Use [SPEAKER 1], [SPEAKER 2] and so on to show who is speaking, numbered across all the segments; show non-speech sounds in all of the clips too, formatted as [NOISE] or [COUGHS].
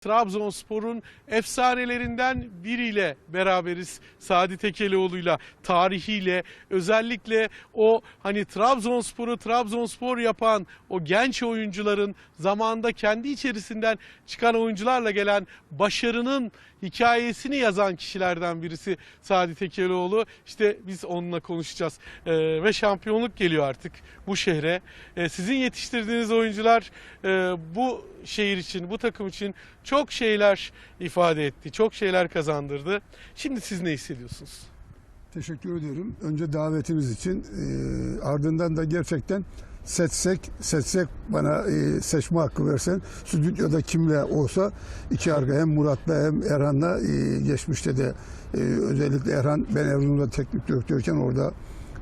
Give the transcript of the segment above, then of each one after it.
[SPEAKER 1] Trabzonspor'un efsanelerinden biriyle beraberiz. Sadi Tekelioğlu'yla, tarihiyle, özellikle o hani Trabzonspor'u Trabzonspor yapan o genç oyuncuların zamanda kendi içerisinden çıkan oyuncularla gelen başarının hikayesini yazan kişilerden birisi Sadi Tekelioğlu. İşte biz onunla konuşacağız. Ee, ve şampiyonluk geliyor artık bu şehre. Ee, sizin yetiştirdiğiniz oyuncular e, bu şehir için, bu takım için çok şeyler ifade etti, çok şeyler kazandırdı. Şimdi siz ne hissediyorsunuz?
[SPEAKER 2] Teşekkür ediyorum. Önce davetiniz için e, ardından da gerçekten seçsek, seçsek bana e, seçme hakkı versen stüdyoda kimle olsa iki arka hem Murat'la hem Erhan'la e, geçmişte de e, özellikle Erhan ben Erzurum'da teknik direktörken orada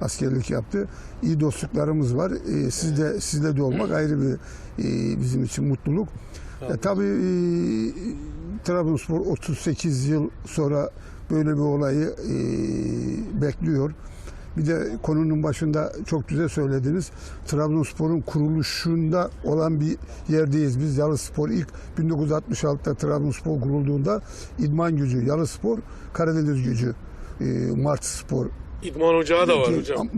[SPEAKER 2] askerlik yaptı. İyi dostluklarımız var. E, sizde sizle de olmak ayrı bir e, bizim için mutluluk. E, tabii e, Trabzonspor 38 yıl sonra böyle bir olayı e, bekliyor. Bir de konunun başında çok güzel söylediniz. Trabzonspor'un kuruluşunda olan bir yerdeyiz. Biz Yalıspor ilk 1966'da Trabzonspor kurulduğunda İdman Gücü, Yalıspor, Karadeniz Gücü, e, Mart Spor,
[SPEAKER 1] İdman Ocağı da var hocam.
[SPEAKER 2] am-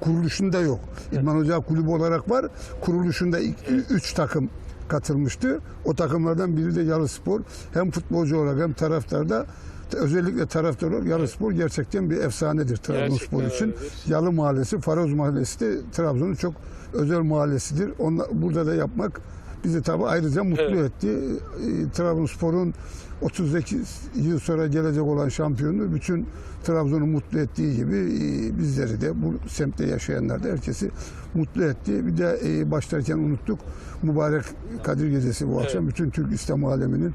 [SPEAKER 2] Kuruluşunda yok. İdman Ocağı kulübü olarak var. Kuruluşunda ilk üç takım katılmıştı. O takımlardan biri de Yalıspor. Hem futbolcu olarak hem taraftarda özellikle taraftar olarak Yalıspor gerçekten bir efsanedir Trabzonspor
[SPEAKER 1] Gerçekten
[SPEAKER 2] için.
[SPEAKER 1] öyledir.
[SPEAKER 2] Yalı Mahallesi, Faroz Mahallesi de Trabzon'un çok özel mahallesidir. Onla, burada da yapmak bizi tabii ayrıca mutlu
[SPEAKER 1] Evet.
[SPEAKER 2] etti. E, Trabzonspor'un 38 yıl sonra gelecek olan şampiyonluğu bütün Trabzon'u mutlu ettiği gibi e, bizleri de bu semtte yaşayanlar da herkesi mutlu etti. Bir de e, başlarken unuttuk mübarek Kadir Gecesi bu akşam. Bütün Türk İslam aleminin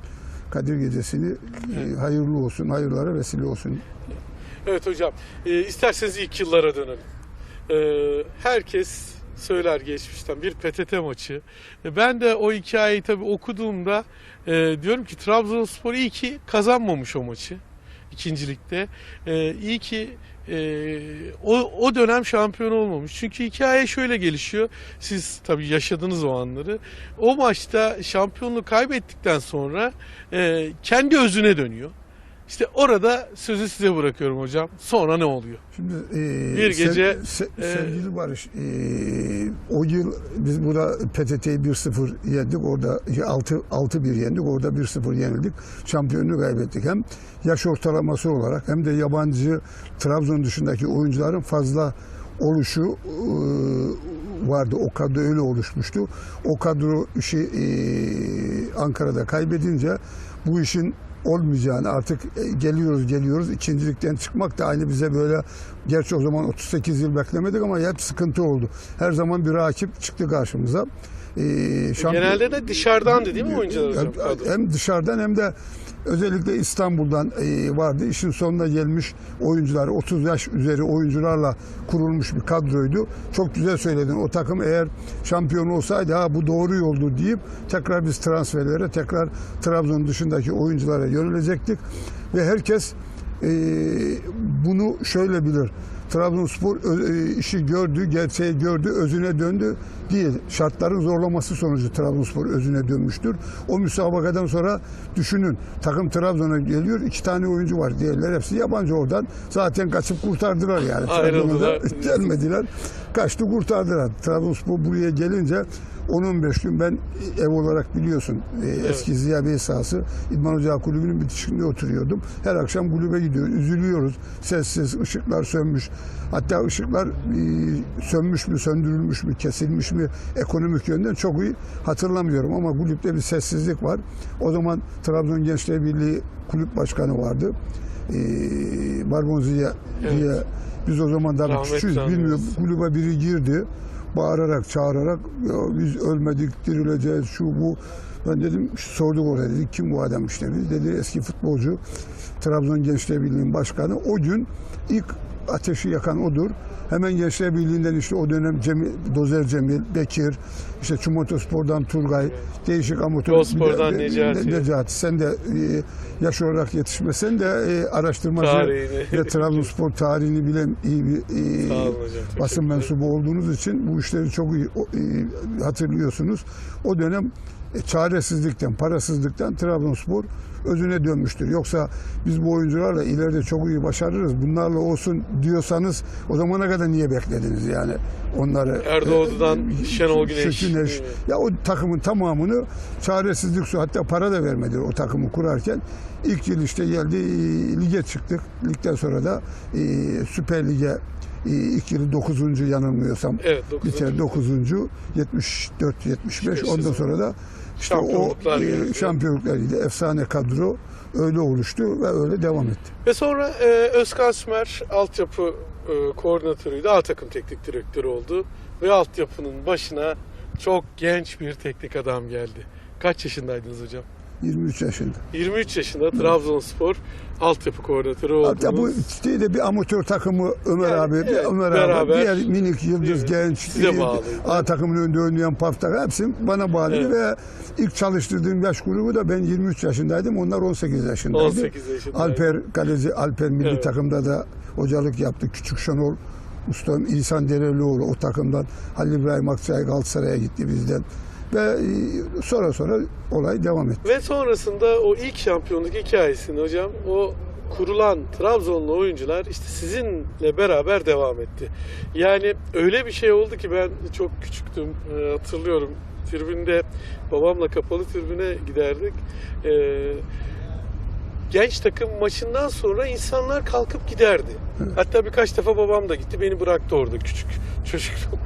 [SPEAKER 2] Kadir Gecesi'ni e, hayırlı olsun, hayırlara vesile olsun.
[SPEAKER 1] Evet hocam. Ee, isterseniz ilk yıllara dönelim. Ee, herkes söyler geçmişten bir PTT maçı. E, Ben de o hikayeyi tabii okuduğumda e, diyorum ki Trabzonspor iyi ki kazanmamış o maçı ikincilikte. E, iyi ki e, o, o dönem şampiyon olmamış. Çünkü hikaye şöyle gelişiyor. Siz tabii yaşadınız o anları. O maçta şampiyonluğu kaybettikten sonra e, kendi özüne dönüyor. İşte orada sözü size bırakıyorum hocam. Sonra ne oluyor?
[SPEAKER 2] Şimdi e,
[SPEAKER 1] Bir gece,
[SPEAKER 2] se-
[SPEAKER 1] e,
[SPEAKER 2] sevgili Barış, e, o yıl biz burada PTT'yi 1-0 yendik. Orada 6 6-1 yendik. Orada 1-0 yenildik. Şampiyonluğu kaybettik. Hem yaş ortalaması olarak hem de yabancı Trabzon dışındaki oyuncuların fazla oluşu e, vardı. O kadro öyle oluşmuştu. O kadro işi e, Ankara'da kaybedince bu işin olmayacağını artık e, geliyoruz geliyoruz ikincilikten çıkmak da aynı bize böyle gerçi o zaman 38 yıl beklemedik ama hep sıkıntı oldu. Her zaman bir rakip çıktı karşımıza. Ee, şampiyon-
[SPEAKER 1] Genelde de dışarıdandı değil mi oyuncular hocam?
[SPEAKER 2] hem,
[SPEAKER 1] kadro?
[SPEAKER 2] hem dışarıdan hem de özellikle İstanbul'dan e, vardı. İşin sonuna gelmiş oyuncular, 30 yaş üzeri oyuncularla kurulmuş bir kadroydu. Çok güzel söyledin. O takım eğer şampiyon olsaydı ha bu doğru yoldu deyip tekrar biz transferlere, tekrar Trabzon dışındaki oyunculara yönelecektik. Ve herkes e, bunu şöyle bilir. Trabzonspor e, işi gördü, gerçeği gördü, özüne döndü değil. Şartların zorlaması sonucu Trabzonspor özüne dönmüştür. O müsabakadan sonra düşünün takım Trabzon'a geliyor, iki tane oyuncu var. Diğerler hepsi yabancı oradan. Zaten kaçıp kurtardılar yani.
[SPEAKER 1] Ayrıldılar. [LAUGHS]
[SPEAKER 2] Gelmediler. Kaçtı kurtardılar. Trabzonspor buraya gelince 10-15 gün ben ev olarak biliyorsun e, eski Ziya Bey sahası İdman Ocağı Kulübü'nün bitişinde oturuyordum. Her akşam kulübe gidiyoruz. Üzülüyoruz. Sessiz, ışıklar sönmüş. Hatta ışıklar e, sönmüş mü, söndürülmüş mü, kesilmiş mi ekonomik yönden çok iyi hatırlamıyorum ama kulüpte bir sessizlik var. O zaman Trabzon Gençler Birliği kulüp başkanı vardı. E, Barbon Ziya
[SPEAKER 1] Evet.
[SPEAKER 2] biz o zaman daha küçüğüz. Bilmiyorum kulübe biri girdi. Bağırarak, çağırarak ya biz ölmedik, dirileceğiz, şu bu. Ben dedim, sorduk oraya dedik, kim bu adam işte biz? Dedi eski futbolcu, Trabzon Gençler Birliği'nin başkanı. O gün ilk ateşi yakan odur. Hemen Gençler Birliği'nden işte o dönem Cemil, Dozer Cemil, Bekir, işte Çumotospor'dan Turgay, değişik amatör.
[SPEAKER 1] Yolspor'dan
[SPEAKER 2] de-
[SPEAKER 1] Necati.
[SPEAKER 2] Necati. Sen de e, yaş olarak yetişmesen de e, araştırmacı
[SPEAKER 1] Tarihini.
[SPEAKER 2] ve Trabzonspor tarihini bilen iyi bir e,
[SPEAKER 1] hocam.
[SPEAKER 2] basın mensubu olduğunuz için bu işleri çok iyi e, hatırlıyorsunuz. O dönem e, çaresizlikten, parasızlıktan Trabzonspor özüne dönmüştür. Yoksa biz bu oyuncularla ileride çok iyi başarırız. Bunlarla olsun diyorsanız o zamana kadar niye beklediniz yani onları?
[SPEAKER 1] Erdoğdu'dan
[SPEAKER 2] e,
[SPEAKER 1] Şenol Güneş. Evet.
[SPEAKER 2] Ya o takımın tamamını çaresizlik su hatta para da vermedi o takımı kurarken. İlk yıl işte geldi e, lige çıktık. Ligden sonra da e, Süper Lig'e e, ilk yılı 9. yanılmıyorsam
[SPEAKER 1] Evet, dokuzuncu.
[SPEAKER 2] biter 9. 74 75
[SPEAKER 1] Beş
[SPEAKER 2] ondan
[SPEAKER 1] sezon.
[SPEAKER 2] sonra da işte o
[SPEAKER 1] Şampiyonluklar
[SPEAKER 2] e,
[SPEAKER 1] geldi.
[SPEAKER 2] şampiyonluklar ile efsane kadro öyle oluştu ve öyle devam etti.
[SPEAKER 1] Ve sonra e, Özkan Sümer altyapı e, koordinatörüydü. A takım teknik direktörü oldu. Ve altyapının başına çok genç bir teknik adam geldi. Kaç yaşındaydınız hocam?
[SPEAKER 2] 23 yaşında.
[SPEAKER 1] 23 yaşında Trabzonspor altyapı koordinatörü oldunuz.
[SPEAKER 2] Hatta bu işte de bir amatör takımı Ömer
[SPEAKER 1] Yani,
[SPEAKER 2] abi,
[SPEAKER 1] evet,
[SPEAKER 2] Ömer
[SPEAKER 1] beraber.
[SPEAKER 2] abi, diğer minik yıldız
[SPEAKER 1] Evet,
[SPEAKER 2] genç,
[SPEAKER 1] size bağlıydı.
[SPEAKER 2] A takımın önünde oynayan Paftak hepsi bana bağlıydı
[SPEAKER 1] Evet.
[SPEAKER 2] ve ilk çalıştırdığım yaş grubu da ben 23 yaşındaydım. Onlar 18 yaşındaydı.
[SPEAKER 1] 18 yaşındaydı.
[SPEAKER 2] Alper kaleci, Alper milli
[SPEAKER 1] Evet.
[SPEAKER 2] takımda da hocalık yaptı. Küçük Şenol Ustam İhsan Derelioğlu o takımdan Halil İbrahim Akçay Galatasaray'a gitti bizden. Ve e, sonra sonra olay devam etti.
[SPEAKER 1] Ve sonrasında o ilk şampiyonluk hikayesini hocam o kurulan Trabzonlu oyuncular işte sizinle beraber devam etti. Yani öyle bir şey oldu ki ben çok küçüktüm e, hatırlıyorum. Tribünde babamla kapalı tribüne giderdik. E, genç takım maçından sonra insanlar kalkıp giderdi. Hatta birkaç defa babam da gitti beni bıraktı orada küçük [LAUGHS] çocukluğum.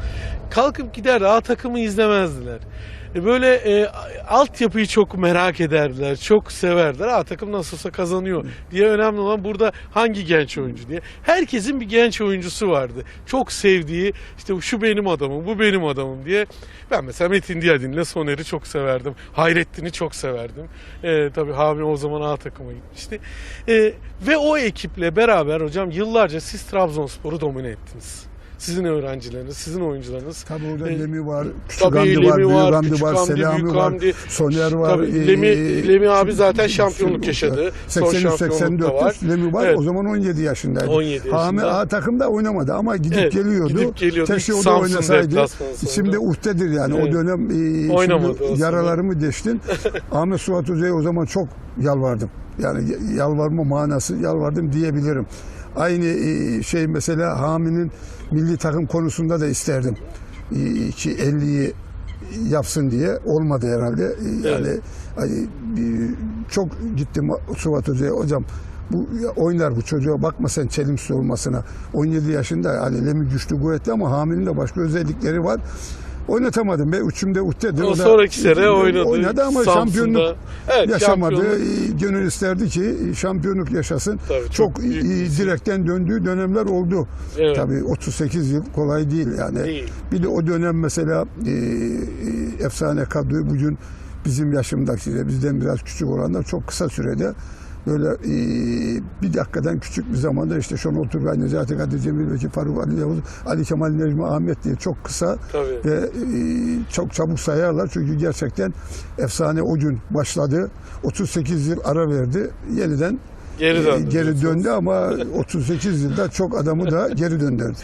[SPEAKER 1] Kalkıp giderdi A takımı izlemezdiler. E, Böyle e, altyapıyı çok merak ederdiler, çok severdiler. A takım nasılsa kazanıyor diye önemli olan burada hangi genç oyuncu diye. Herkesin bir genç oyuncusu vardı. Çok sevdiği işte şu benim adamım, bu benim adamım diye. Ben mesela Metin Diyadin'le Soner'i çok severdim. Hayrettin'i çok severdim. E, tabii Hami o zaman A takıma gitmişti. E, ve o ekiple beraber hocam yıllarca siz Trabzonspor'u domine ettiniz. Sizin öğrencileriniz, sizin oyuncularınız.
[SPEAKER 2] Tabii orada
[SPEAKER 1] E,
[SPEAKER 2] Lemi var, Küçük
[SPEAKER 1] Tabii
[SPEAKER 2] Hamdi
[SPEAKER 1] Lemi
[SPEAKER 2] var, Büyük
[SPEAKER 1] var,
[SPEAKER 2] Hamdi var, Selami
[SPEAKER 1] Büyük
[SPEAKER 2] var,
[SPEAKER 1] Hamdi.
[SPEAKER 2] Soner var.
[SPEAKER 1] Tabii,
[SPEAKER 2] e,
[SPEAKER 1] Lemi-
[SPEAKER 2] e,
[SPEAKER 1] Lemi abi zaten şampiyonluk yaşadı. Son
[SPEAKER 2] 83
[SPEAKER 1] şampiyonlukta var.
[SPEAKER 2] 84 Lemi var.
[SPEAKER 1] Evet.
[SPEAKER 2] O zaman 17 yaşındaydı.
[SPEAKER 1] 17
[SPEAKER 2] Hami
[SPEAKER 1] yaşında.
[SPEAKER 2] A takımda oynamadı ama gidip
[SPEAKER 1] Evet,
[SPEAKER 2] geliyordu.
[SPEAKER 1] gidip geliyordu.
[SPEAKER 2] Keşke o da oynasaydı. Şimdi uhdedir yani
[SPEAKER 1] Evet.
[SPEAKER 2] o dönem e,
[SPEAKER 1] Oynamadı
[SPEAKER 2] şimdi yaralarımı deştin. [LAUGHS] Ahmet Suat Özey'e o zaman çok yalvardım. Yani yalvarma manası yalvardım diyebilirim. Aynı e, şey mesela Hami'nin milli takım konusunda da isterdim. E, Ki 50'yi yapsın diye olmadı herhalde. E, Yani hani, e, çok gittim Suat Hoca'ya hocam bu oynar bu çocuğa bakma sen çelimsiz olmasına. 17 yaşında hani Lemi güçlü kuvvetli ama Hami'nin de başka özellikleri var. Oynatamadım be. Üçümde uhdedir.
[SPEAKER 1] O
[SPEAKER 2] da-
[SPEAKER 1] sonraki sene oynadı.
[SPEAKER 2] Oynadı ama
[SPEAKER 1] Samsun'da.
[SPEAKER 2] şampiyonluk
[SPEAKER 1] Evet,
[SPEAKER 2] yaşamadı.
[SPEAKER 1] şampiyonluk.
[SPEAKER 2] Gönül isterdi ki şampiyonluk yaşasın.
[SPEAKER 1] Tabii, çok
[SPEAKER 2] çok
[SPEAKER 1] büyük
[SPEAKER 2] direkten döndüğü dönemler oldu.
[SPEAKER 1] Evet.
[SPEAKER 2] Tabii 38 yıl kolay değil yani.
[SPEAKER 1] Değil.
[SPEAKER 2] Bir de o dönem mesela e, e, efsane kadroyu bugün bizim yaşımdakiler, bizden biraz küçük olanlar çok kısa sürede böyle e, bir dakikadan küçük bir zamanda işte Şenol Turgay, Necati Kadir Cemil Bekir, Faruk Ali Yavuz, Ali Kemal Necmi Ahmet diye çok kısa
[SPEAKER 1] Tabii.
[SPEAKER 2] ve e, çok çabuk sayarlar. Çünkü gerçekten efsane o gün başladı. 38 yıl ara verdi. Yeniden
[SPEAKER 1] Geri
[SPEAKER 2] e,
[SPEAKER 1] döndü.
[SPEAKER 2] geri döndü ama 38 yılda çok adamı da geri döndürdü. [LAUGHS]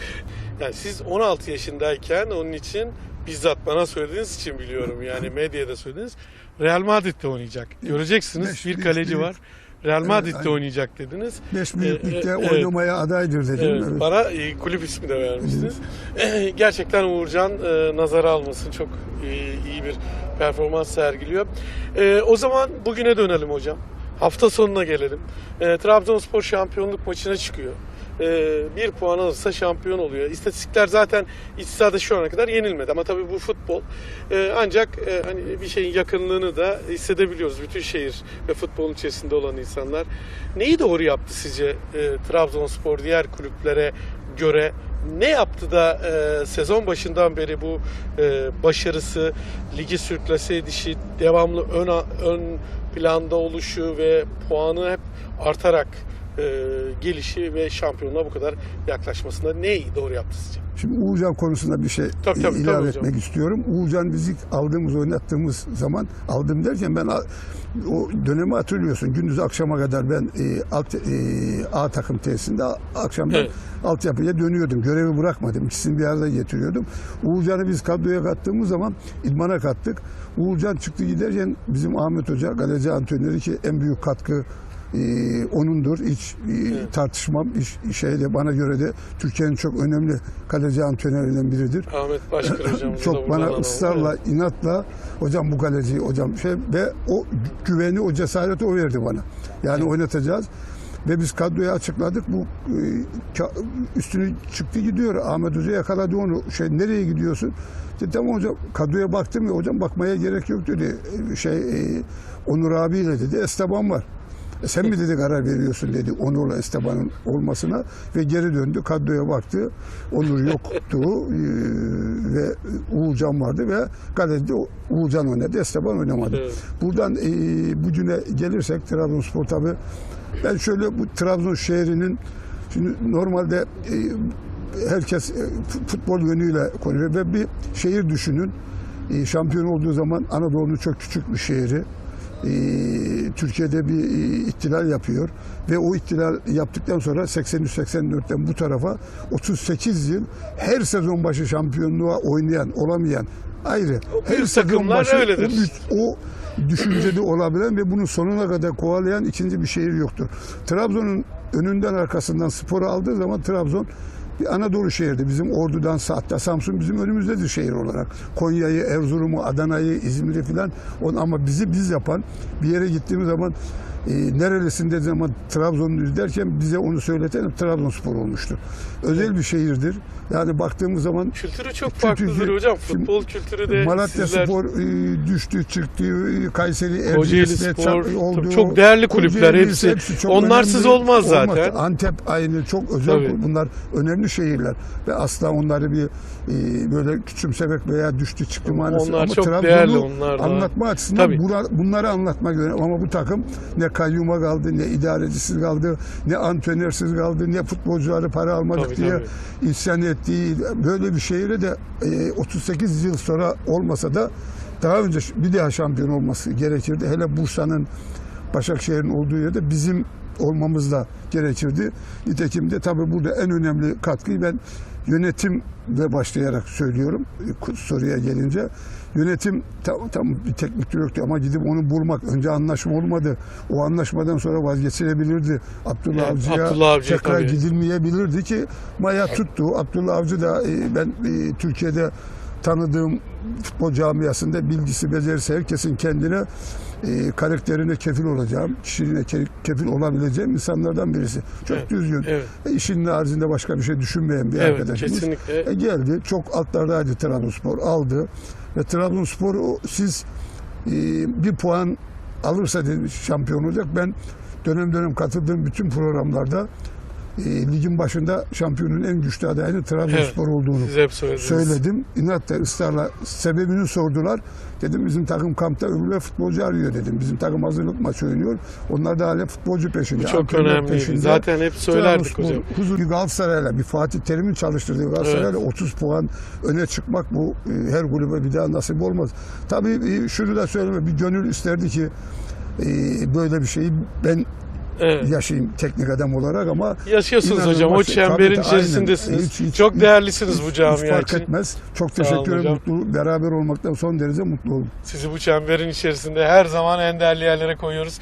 [SPEAKER 1] Yani siz 16 yaşındayken onun için bizzat bana söylediğiniz için biliyorum yani medyada söylediniz. Real Madrid'de oynayacak. Göreceksiniz bir kaleci var. Real Madrid'de
[SPEAKER 2] aynen.
[SPEAKER 1] oynayacak dediniz.
[SPEAKER 2] 5
[SPEAKER 1] E,
[SPEAKER 2] büyüklükte
[SPEAKER 1] e, evet.
[SPEAKER 2] oynamaya adaydır dedim.
[SPEAKER 1] Evet,
[SPEAKER 2] Evet.
[SPEAKER 1] bana e, kulüp ismi de vermiştiniz. [LAUGHS] Gerçekten Uğurcan e, nazara almasın. Çok e, iyi bir performans sergiliyor. E, o zaman bugüne dönelim hocam. Hafta sonuna gelelim. E, Trabzonspor şampiyonluk maçına çıkıyor. E, bir puan alırsa şampiyon oluyor. İstatistikler zaten iç sahada şu ana kadar yenilmedi ama tabii bu futbol. E, ancak e, hani bir şeyin yakınlığını da hissedebiliyoruz. Bütün şehir ve futbolun içerisinde olan insanlar. Neyi doğru yaptı sizce Trabzonspor diğer kulüplere göre? Ne yaptı da e, sezon başından beri bu e, başarısı, ligi sürklase edişi, devamlı ön, ön planda oluşu ve puanı hep artarak gelişi ve şampiyonluğa bu kadar yaklaşmasında neyi doğru yaptı sizce?
[SPEAKER 2] Şimdi Uğurcan konusunda bir şey
[SPEAKER 1] Tabii, tabii,
[SPEAKER 2] ilave
[SPEAKER 1] tabii
[SPEAKER 2] etmek
[SPEAKER 1] hocam.
[SPEAKER 2] istiyorum. Uğurcan bizi aldığımız, oynattığımız zaman aldım derken ben o dönemi hatırlıyorsun. Gündüz akşama kadar ben e, alt, e, A takım tesisinde akşamdan
[SPEAKER 1] Evet.
[SPEAKER 2] altyapıya dönüyordum. Görevi bırakmadım. İkisini bir arada getiriyordum. Uğurcan'ı biz kadroya kattığımız zaman idmana kattık. Uğurcan çıktı giderken bizim Ahmet Hoca, kaleci antrenörü ki en büyük katkı e, onundur. Hiç e, tartışmam. Hiç, şeyde bana göre de Türkiye'nin çok önemli kaleci antrenörlerinden biridir.
[SPEAKER 1] Ahmet Başkır [COUGHS] hocamız
[SPEAKER 2] çok bana ısrarla,
[SPEAKER 1] Evet.
[SPEAKER 2] inatla hocam bu kaleci hocam şey ve o güveni, o cesareti o verdi bana. Yani oynatacağız. Ve biz kadroyu açıkladık. Bu e, üstünü çıktı gidiyor. Ahmet Hoca yakaladı onu. Şey nereye gidiyorsun? Dedi, tamam hocam kadroya baktım ya hocam bakmaya gerek yok dedi. E, Şey e, Onur abiyle dedi. Esteban var. E sen mi dedi karar veriyorsun dedi Onur'la Esteban'ın olmasına ve geri döndü kadroya baktı. Onur yoktu e, ve Uğurcan vardı ve galeride Uğurcan oynadı Esteban oynamadı.
[SPEAKER 1] Evet.
[SPEAKER 2] Buradan e, bugüne gelirsek Trabzonspor tabi ben şöyle bu Trabzon şehrinin şimdi normalde e, herkes e, fu- futbol yönüyle konuşuyor ve bir şehir düşünün. E, şampiyon olduğu zaman Anadolu'nun çok küçük bir şehri. E, Türkiye'de bir e, ihtilal yapıyor ve o ihtilal yaptıktan sonra 83-84'ten bu tarafa 38 yıl her sezon başı şampiyonluğa oynayan, olamayan ayrı. Her
[SPEAKER 1] büyük
[SPEAKER 2] sezon
[SPEAKER 1] takımlar
[SPEAKER 2] başı
[SPEAKER 1] öyledir.
[SPEAKER 2] o o düşüncede olabilen ve bunun sonuna kadar kovalayan ikinci bir şehir yoktur. Trabzon'un önünden arkasından sporu aldığı zaman Trabzon bir Anadolu şehirdi. Bizim Ordu'dan hatta Samsun bizim önümüzdedir şehir olarak. Konya'yı, Erzurum'u, Adana'yı, İzmir'i filan ama bizi biz yapan bir yere gittiğimiz zaman e, nerelisin dediği zaman Trabzonluyuz derken bize onu söyleten Trabzonspor olmuştur. Özel bir şehirdir. Yani baktığımız zaman
[SPEAKER 1] Kültürü çok
[SPEAKER 2] Kültürü-
[SPEAKER 1] farklıdır hocam. Futbol kültürü de
[SPEAKER 2] Malatya
[SPEAKER 1] sizler...
[SPEAKER 2] Spor e, düştü çıktı, e, Kayseri Erciyes'te
[SPEAKER 1] Spor,
[SPEAKER 2] oldu.
[SPEAKER 1] çok değerli kulüpler
[SPEAKER 2] Kocaeli
[SPEAKER 1] hepsi.
[SPEAKER 2] çok
[SPEAKER 1] Onlarsız
[SPEAKER 2] önemli.
[SPEAKER 1] olmaz zaten.
[SPEAKER 2] Antep aynı çok özel
[SPEAKER 1] Tabii.
[SPEAKER 2] bunlar önemli şehirler ve asla onları bir e, böyle küçümsemek veya düştü çıktı manası
[SPEAKER 1] Onlar
[SPEAKER 2] ama
[SPEAKER 1] çok
[SPEAKER 2] Trabzon'u
[SPEAKER 1] değerli, onlar da.
[SPEAKER 2] anlatma açısından bura- bunları anlatmak önemli ama bu takım ne kayyuma kaldı ne idarecisiz kaldı ne antrenörsüz kaldı ne futbolcuları para almadık
[SPEAKER 1] Tabii,
[SPEAKER 2] diye
[SPEAKER 1] tabii.
[SPEAKER 2] isyan ettiği böyle bir şehire de e, 38 yıl sonra olmasa da daha önce bir daha şampiyon olması gerekirdi. Hele Bursa'nın Başakşehir'in olduğu yerde bizim olmamız da gerekirdi. Nitekim de tabii burada en önemli katkıyı ben yönetimle başlayarak söylüyorum e, soruya gelince. Yönetim tam, tam bir teknik direktör ama gidip onu bulmak önce anlaşma olmadı. O anlaşmadan sonra vazgeçilebilirdi. Abdullah
[SPEAKER 1] Evet,
[SPEAKER 2] Avcı'ya
[SPEAKER 1] Abdullah Avcı'ya
[SPEAKER 2] tekrar
[SPEAKER 1] tabii.
[SPEAKER 2] gidilmeyebilirdi ki Maya tuttu. Abdullah Avcı da e, ben e, Türkiye'de tanıdığım futbol camiasında bilgisi, becerisi herkesin kendine e, karakterine kefil olacağım, kişiliğine ke- kefil olabileceğim insanlardan birisi. Çok
[SPEAKER 1] Evet,
[SPEAKER 2] düzgün.
[SPEAKER 1] evet.
[SPEAKER 2] E, işinin haricinde başka bir şey düşünmeyen bir
[SPEAKER 1] Evet,
[SPEAKER 2] arkadaşımız.
[SPEAKER 1] kesinlikle.
[SPEAKER 2] E, geldi. Çok altlardaydı Trabzonspor. Aldı. Ve Trabzonspor o- siz e, bir puan alırsa şampiyon olacak. Ben dönem dönem katıldığım bütün programlarda e, ligin başında şampiyonun en güçlü adayının Trabzonspor olduğunu
[SPEAKER 1] Siz hep söylediniz.
[SPEAKER 2] söyledim. İnatla ısrarla sebebini sordular. Dedim bizim takım kampta öbürler futbolcu arıyor dedim. Bizim takım hazırlık maçı oynuyor. Onlar da hala futbolcu peşinde.
[SPEAKER 1] Bu çok önemliydi.
[SPEAKER 2] peşinde.
[SPEAKER 1] Zaten hep söylerdik hocam.
[SPEAKER 2] Huzur Galatasaray'la bir Fatih Terim'in çalıştırdığı Galatasaray'la 30 puan öne çıkmak bu e, her kulübe bir daha nasip olmaz. Tabii e, şunu da söyleme bir gönül isterdi ki e, böyle bir şeyi ben
[SPEAKER 1] Evet.
[SPEAKER 2] yaşayayım teknik adam olarak ama
[SPEAKER 1] Yaşıyorsunuz hocam. O çemberin
[SPEAKER 2] Tabii, aynen.
[SPEAKER 1] içerisindesiniz.
[SPEAKER 2] Hiç- hiç-
[SPEAKER 1] Çok
[SPEAKER 2] hiç-
[SPEAKER 1] değerlisiniz bu
[SPEAKER 2] hiç
[SPEAKER 1] camia
[SPEAKER 2] fark
[SPEAKER 1] için.
[SPEAKER 2] etmez. Çok
[SPEAKER 1] Sağ
[SPEAKER 2] teşekkür ederim. Mutlu, beraber olmaktan son derece mutlu oldum.
[SPEAKER 1] Sizi bu çemberin içerisinde her zaman en değerli yerlere koyuyoruz.